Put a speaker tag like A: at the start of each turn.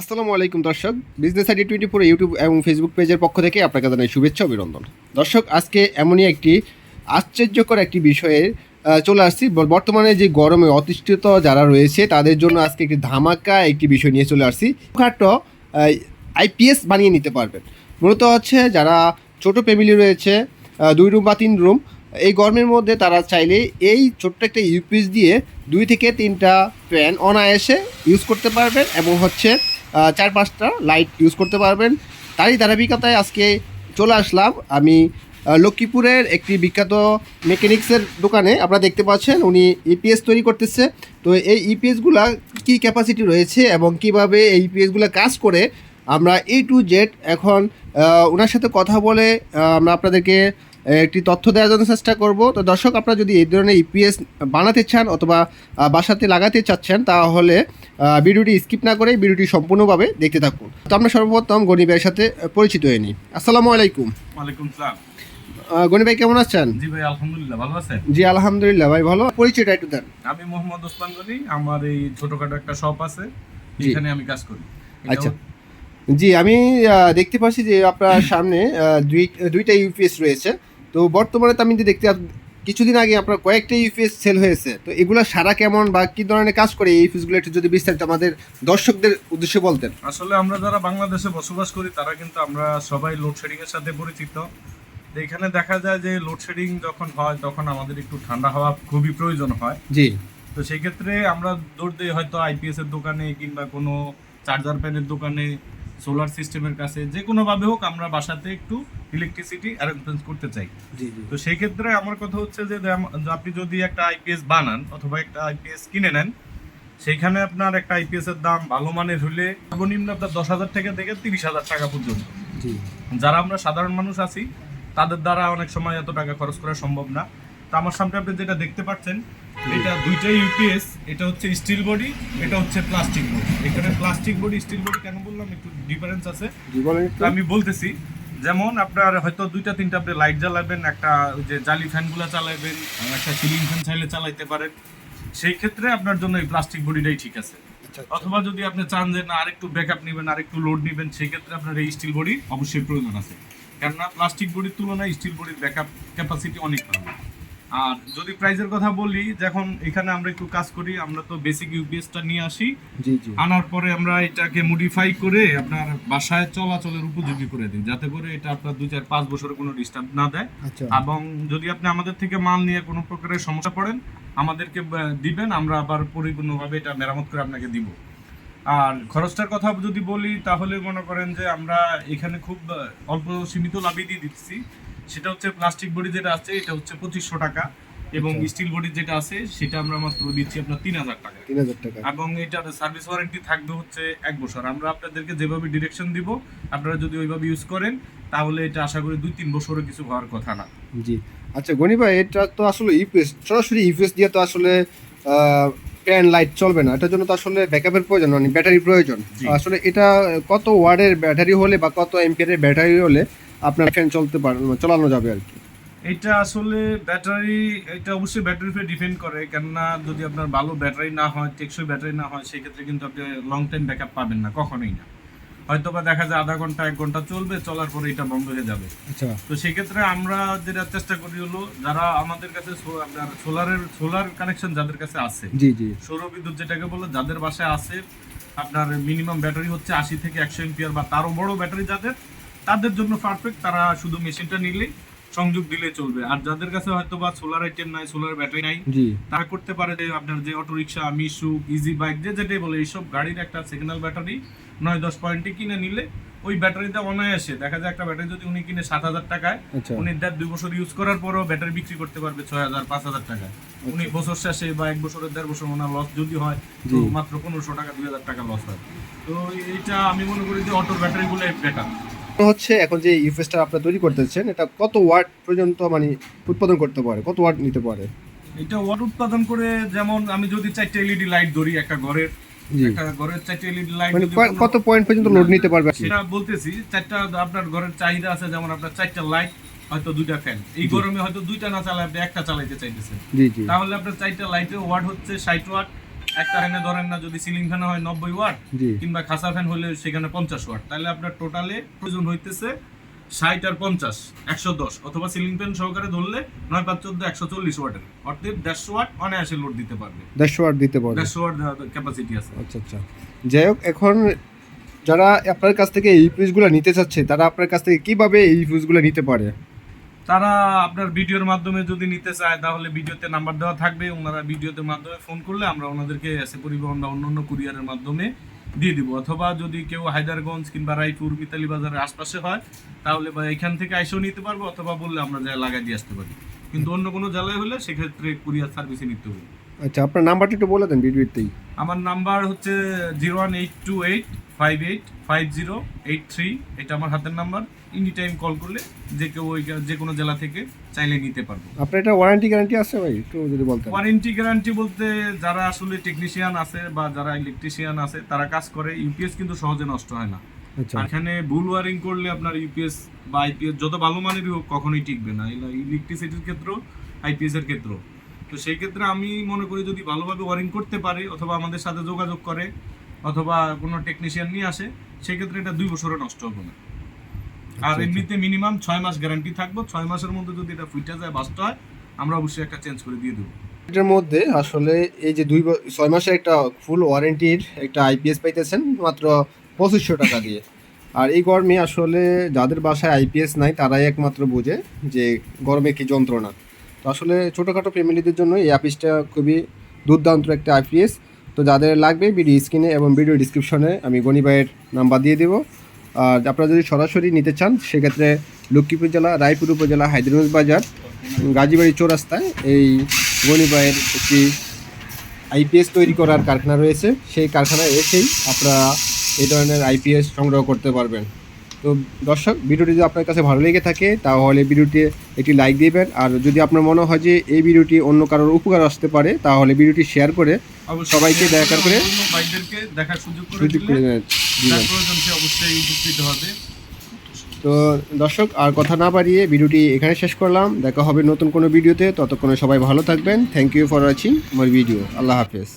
A: আসসালামু আলাইকুম, দর্শক। Business ID twenty four YouTube এবং ফেসবুক পেজের পক্ষ থেকে আপনাকে জানাই শুভেচ্ছা অভিনন্দন। দর্শক, আজকে এমনই একটি আশ্চর্যকর একটি বিষয়ে চলে আসছি। বর্তমানে যে গরমে অতিষ্ঠিত যারা রয়েছে, তাদের জন্য আজকে একটি ধামাকা একটি বিষয় নিয়ে চলে আসছি। খাটো আইপিএস বানিয়ে নিতে পারবেন। মূলত হচ্ছে যারা ছোট ফ্যামিলি রয়েছে দুই রুম বা তিন রুম, এই গরমের মধ্যে তারা চাইলে এই ছোট্ট একটা ইউপিএস দিয়ে দুই থেকে তিনটা ফ্যান অনায়াসে ইউজ করতে পারবেন এবং হচ্ছে চার পাঁচটা লাইট ইউজ করতে পারবেন। তারই ধারাবাহিকতায় আজকে চলে আসলাম আমি লক্ষ্মীপুরের একটি বিখ্যাত মেকানিক্সের দোকানে। আপনারা দেখতে পাচ্ছেন, উনি ইপিএস তৈরি করতেছে। তো এই ইপিএসগুলা কি ক্যাপাসিটি রয়েছে এবং কীভাবে এই ইপিএসগুলো কাজ করে, আমরা এ টু জেড এখন ওনার সাথে কথা বলে আমরা আপনাদেরকে একটি তথ্য দেওয়ার জন্য চেষ্টা করব। তো দর্শক, আপনারা যদি এই ধরনের ইপিএস বানাতে চান অথবা বাসাতে লাগাতে চাচ্ছেন, তাহলে ভিডিওটি স্কিপ না করে ভিডিওটি সম্পূর্ণভাবে দেখতে থাকুন। তো আমরা সর্বপ্রথম গনি ভাইয়ের সাথে পরিচিত হয়ে নিই। আসসালামু আলাইকুম।
B: ওয়ালাইকুম সালাম।
A: গনি ভাই কেমন আছেন?
B: জি ভাই আলহামদুলিল্লাহ ভালো আছেন?
A: জি আলহামদুলিল্লাহ ভাই ভালো। পরিচয়টা একটু দেন।
B: আমি মোহাম্মদ ওসমান গনি আমার এই ছোটখাটো একটা শপ আছে এখানে আমি কাজ করি।
A: আচ্ছা। জি আমি দেখতে পাচ্ছি যে আপনার সামনে দুই দুইটা ইউপিএস রয়েছে। তো বর্তমানে তো আমি দেখতে কিছুদিন আগে আপনার কয়েকটা ইউপিএস সেল হয়েছে। তো এগুলো সারা কেমন বা কি ধরনের কাজ করে এই ইউপিএসগুলো একটু যদি বিস্তারিত আমাদের দর্শকদের উদ্দেশ্যে বলতেন?
B: আসলে আমরা যারা বাংলাদেশে বসবাস করি তারা কিন্তু আমরা সবাই লোডশেডিং এর সাথে পরিচিত। এখানে দেখা যায় যে লোডশেডিং যখন হয় তখন আমাদের একটু ঠান্ডা হওয়া খুবই প্রয়োজন হয়।
A: জি।
B: তো সেই ক্ষেত্রে আমরা দৌড় দিই হয়তো আইপিএস এর দোকানে কিংবা কোনো চার্জার প্যানের দোকানে সোলার সিস্টেমের কাছে যে কোনোভাবে হোক আমরা বাসাতে একটু ইলেকট্রিসিটি অ্যারেঞ্জমেন্ট করতে চাই।
A: জি জি।
B: তো সেই ক্ষেত্রে আমার কথা হচ্ছে যে আপনি যদি একটা আইপিএস বানান অথবা একটা আইপিএস কিনে নেন সেইখানে আপনার একটা আইপিএস এর দাম ভালো মানের হলে সর্বনিম্ন আপনার দশ হাজার টাকা থেকে তিরিশ হাজার টাকা পর্যন্ত। যারা আমরা সাধারণ মানুষ আছি তাদের দ্বারা অনেক সময় এত টাকা খরচ করা সম্ভব না। তো আমার সামনে আপনি যেটা দেখতে পাচ্ছেন এটা দুইটাই ইউপিএস এটা হচ্ছে স্টিল বডি এটা হচ্ছে প্লাস্টিক বডি এখানে প্লাস্টিক বডি স্টিল বডি কেন বললাম? একটু ডিফারেন্স আছে। আমি বলতেছি যেমন আপনার হয়তো দুইটা তিনটা আপনি লাইট জ্বালাবেন একটা যে জালি ফ্যানগুলো চালাবেন একটা সিলিং ফ্যান চাইলে চালাইতে পারেন। সেই ক্ষেত্রে আপনার জন্য এই প্লাস্টিক বডিটাই ঠিক আছে।
A: আচ্ছা,
B: অথবা যদি আপনি চান যে না আরেকটু ব্যাকআপ নেবেন আরেকটু লোড নেবেন সেই ক্ষেত্রে আপনার এই স্টিল বডি অবশ্যই প্রয়োজন আছে। কেননা প্লাস্টিক বডির তুলনায় স্টিল বডির ব্যাকআপ ক্যাপাসিটি অনেক ভালো। আর যদি প্রাইজের কথা বলি যখন এখানে আমরা একটু কাজ করি আমরা তো বেসিক ইউপিএসটা নিয়ে আসি।
A: জি জি।
B: আনার পরে আমরা এটাকে মডিফাই করে আপনার বাসায় চলাচলের উপযোগী করে দিই যাতে করে এটা আপনার দুই চার পাঁচ বছরে কোনো ডিস্টার্ব না দেয়।
A: আচ্ছা।
B: এবং যদি আপনি আমাদের থেকে মাল নিয়ে কোনো প্রকারের সমস্যা পড়েন আমাদেরকে দিবেন আমরা আবার পরিপূর্ণভাবে এটা মেরামত করে আপনাকে দিব। আর খরচটার কথা যদি বলি তাহলে মনে করেন যে আমরা এখানে খুব অল্প সীমিত লাভই দিয়ে দিচ্ছি। সেটা হচ্ছে প্লাস্টিক বডি যেটা আছে এটা হচ্ছে পঁচিশশো টাকা। এবং
A: আচ্ছা।
B: স্টিল বডি যেটা আছে সেটা আমরা মাত্র দিচ্ছি আপনার তিন হাজার টাকা।
A: তিন হাজার টাকা।
B: এবং এটার সার্ভিস ওয়ারেন্টি থাকবে হচ্ছে এক বছর। আমরা আপনাদেরকে যেভাবে ডিরেকশন দিব আপনারা যদি ওইভাবে ইউজ করেন তাহলে এটা আশা করি দুই তিন বছরও কিছু হওয়ার কথা না।
A: জি। আচ্ছা গনি ভাই এটা তো আসলে ইউপিএস সরাসরি ইউপিএস দিয়ে তো আসলে ফ্যান লাইট চলবে না। এটার জন্য তো আসলে ব্যাকআপের প্রয়োজন মানে ব্যাটারি প্রয়োজন। আসলে এটা কত ওয়ার্ডের ব্যাটারি হলে বা কত এম্পিয়ারের ব্যাটারি হলে আপনার ফ্যান চলতে পারে চালানো যাবে আর কি।
B: এটা আসলে ব্যাটারি এটা অবশ্যই ব্যাটারির উপরে ডিপেন্ড করে। কেননা যদি আপনার ভালো ব্যাটারি না হয় টেকসই ব্যাটারি না হয় সেই ক্ষেত্রে কিন্তু আপনি লং টাইম ব্যাকআপ পাবেন না কখনোই না। হয়তো বা দেখা যায় আধা ঘণ্টা এক ঘণ্টা চলবে চলার পরে এটা বন্ধ হয়ে যাবে।
A: আচ্ছা।
B: তো সেক্ষেত্রে আমরা যেটা চেষ্টা করি হলো যারা আমাদের কাছে আপনার সোলারের সোলার কানেকশন যাদের কাছে আছে
A: জি জি।
B: সৌর বিদ্যুৎ যেটাকে বলে যাদের বাসায় আছে আপনার মিনিমাম ব্যাটারি হচ্ছে আশি থেকে একশো এমপিয়ার বা তারও বড় ব্যাটারি যাদের তাদের জন্য পারফেক্ট তারা শুধু মেশিনটা নিলেই সংযোগ দিলে চলবে। আর যাদের কাছে হয়তো বা সোলার আইটেম নাই সোলার ব্যাটারি নাই তারা করতে পারে যে আপনার যে auto rickshaw Mishu easy bike যে যেটাই বলে এইসব গাড়ির একটা সিগন্যাল ব্যাটারি নয় দশ পয়েন্টে কিনে নিলে ওই ব্যাটারিতে অনায়াসে দেখা যায় একটা ব্যাটারি যদি উনি কিনে সাত হাজার টাকায়
A: আচ্ছা।
B: উনি দেড় দুই বছর ইউজ করার পরও ব্যাটারি বিক্রি করতে পারবে ছয় হাজার পাঁচ হাজার টাকা উনি বছর শেষে বা এক বছরের দেড় বছর ওনার লস যদি হয় তো মাত্র পনেরোশো টাকা দুই হাজার টাকা লস হয়। তো এইটা আমি মনে করি যে অটোর ব্যাটারিগুলো বেটার
A: হচ্ছে এখন যে ইউপিএসটা আপনারা তৈরি করতেছেন এটা কত ওয়াট পর্যন্ত মানে উৎপাদন করতে পারে? কত ওয়াট নিতে পারে?
B: এটা ওয়াট উৎপাদন করে যেমন আমি যদি চারটে এলইডি লাইট ধরি একটা ঘরের একটা ঘরের চারটে এলইডি লাইট
A: মানে কত পয়েন্ট পর্যন্ত লোড নিতে পারবে
B: সেটা বলতেছি চারটা আপনার ঘরের চাহিদা আছে যেমন আপনার চারটা লাইট হয়তো দুইটা ফ্যান এই গরমে হয়তো দুইটা না চালায় আপনি একটা চালাইতে চাইতেছেন
A: জি জি।
B: তাহলে আপনার চারটা লাইটের ওয়াট হচ্ছে ষাট ওয়াট একটা ফ্যানে ধরেন না যদি সিলিং ফ্যানে হয় নব্বই ওয়াট কিংবা খাসা ফ্যান হলে সেখানে পঞ্চাশ ওয়াট। তাহলে আপনার টোটালে প্রয়োজন হইতেছে ষাট আর পঞ্চাশ একশো দশ অথবা সিলিং ফ্যান সহকারে ধরলে নয় পাঁচ চোদ্দ একশো চল্লিশ ওয়াটের। অর্থাৎ দেড়শো ওয়াট অনায়াসে লোড দিতে পারবে।
A: দেড়শো ওয়াট দিতে পারবে।
B: দেড়শো ওয়াট ক্যাপাসিটি আছে।
A: আচ্ছা আচ্ছা। যাই হোক এখন যারা আপনার কাছ থেকে এই ফিউজগুলো নিতে চাচ্ছে তারা আপনার কাছ থেকে কীভাবে এই ফিউজগুলো নিতে পারে?
B: তারা আপনার ভিডিওর মাধ্যমে যদি নিতে চায়, তাহলে ভিডিওতে নাম্বার দেওয়া থাকবে। ওনারা ভিডিওতে মাধ্যমে ফোন করলে আমরা ওনাদেরকে এসে পরিবহন বা অন্য কুরিয়ারের মাধ্যমে দিয়ে দিব। অথবা যদি কেউ হায়দারগঞ্জ কিংবা রায়পুর, মিতালি বাজারের আশপাশে হয়, তাহলে বা এখান থেকে আইসেও নিতে পারব, অথবা বললে আমরা যা লাগাই দিয়ে আসতে পারি। কিন্তু অন্য কোনো জেলায় হলে সেক্ষেত্রে কুরিয়ার সার্ভিসে নিতে হবে।
A: আচ্ছা আপনার নাম্বারটা একটু বলে দেন ভিডিওতেই
B: আমার নাম্বার হচ্ছে zero one eight two eight five eight five zero eight three এটা আমার হাতের নাম্বার। এনি টাইম কল করলে যে কেউ ওই যে কোনো জেলা থেকে চাইলে নিতে পারব।
A: আপনার এটা ওয়ারেন্টি গ্যারান্টি আছে ভাই? একটু যদি বলতেন।
B: ওয়ারেন্টি গ্যারান্টি বলতে যারা আসলে টেকনিশিয়ান আছে বা যারা ইলেকট্রিশিয়ান আছে তারা কাজ করে ইউপিএস কিন্তু সহজে নষ্ট হয় না।
A: আচ্ছা।
B: এখানে ভুল ওয়ারিং করলে আপনার ইউপিএস বা আইপিএস যত ভালো মানেরই হোক কখনোই টিকবে না। ইলেকট্রিসিটির ক্ষেত্র আইপিএস এর ক্ষেত্র তো সেই ক্ষেত্রে আমি মনে করি যদি ভালোভাবে ওয়ারিং করতে পারে অথবা আমাদের সাথে যোগাযোগ করে অথবা কোনো টেকনিশিয়ান নিয়ে আসে সেক্ষেত্রে এটা দুই বছরে নষ্ট হবে না। আর
A: আচ্ছা।
B: এমনিতে মিনিমাম ছয় মাস গ্যারান্টি থাকব ছয় মাসের মধ্যে যদি এটা ফুইটা যায় বাস্ট হয় আমরা অবশ্যই একটা চেঞ্জ করে দিয়ে দেবো।
A: এটার মধ্যে আসলে এই যে দুই ছয় মাসের একটা ফুল ওয়ারেন্টির একটা আইপিএস পাইতেছেন মাত্র পঁচিশশো টাকা দিয়ে। আর এই গরমে আসলে যাদের বাসায় আইপিএস নাই তারাই একমাত্র বোঝে যে গরমে কি যন্ত্রণা। তো আসলে ছোটোখাটো ফ্যামিলিদের জন্য এই অ্যাপিসটা খুবই দুর্দান্ত একটা আইপিএস তো যাদের লাগবে ভিডিও স্ক্রিনে এবং ভিডিও ডিসক্রিপশনে আমি গনি ভাইয়ের নাম্বার দিয়ে দেবো। আর আপনারা যদি সরাসরি নিতে চান, সেক্ষেত্রে লক্ষ্মীপুর জেলা, রায়পুর উপজেলা, হায়দ্রাবাদ বাজার, গাজীবাড়ি চৌরাস্তায় এই গনি ভাইয়ের একটি আইপিএস তৈরি করার কারখানা রয়েছে। সেই কারখানায় এসেই আপনারা এই ধরনের আইপিএস সংগ্রহ করতে পারবেন। তো দর্শক ভিডিওটি যদি আপনার কাছে ভালো লেগে থাকে তাহলে ভিডিওটি একটি লাইক দিবেন। আর যদি আপনার মনে হয় যে এই ভিডিওটি অন্য কারোর উপকার আসতে পারে তাহলে ভিডিওটি শেয়ার করে সবাইকে দেখা করে
B: দেখার সুযোগ করে
A: দিবেন।
B: অবশ্যই উপকৃত হবে।
A: তো দর্শক আর কথা না বাড়িয়ে ভিডিওটি এখানে শেষ করলাম। দেখা হবে নতুন কোনো ভিডিওতে। ততক্ষণে সবাই ভালো থাকবেন। থ্যাংক ইউ ফর ওয়াচিং আমার ভিডিও আল্লাহ হাফেজ।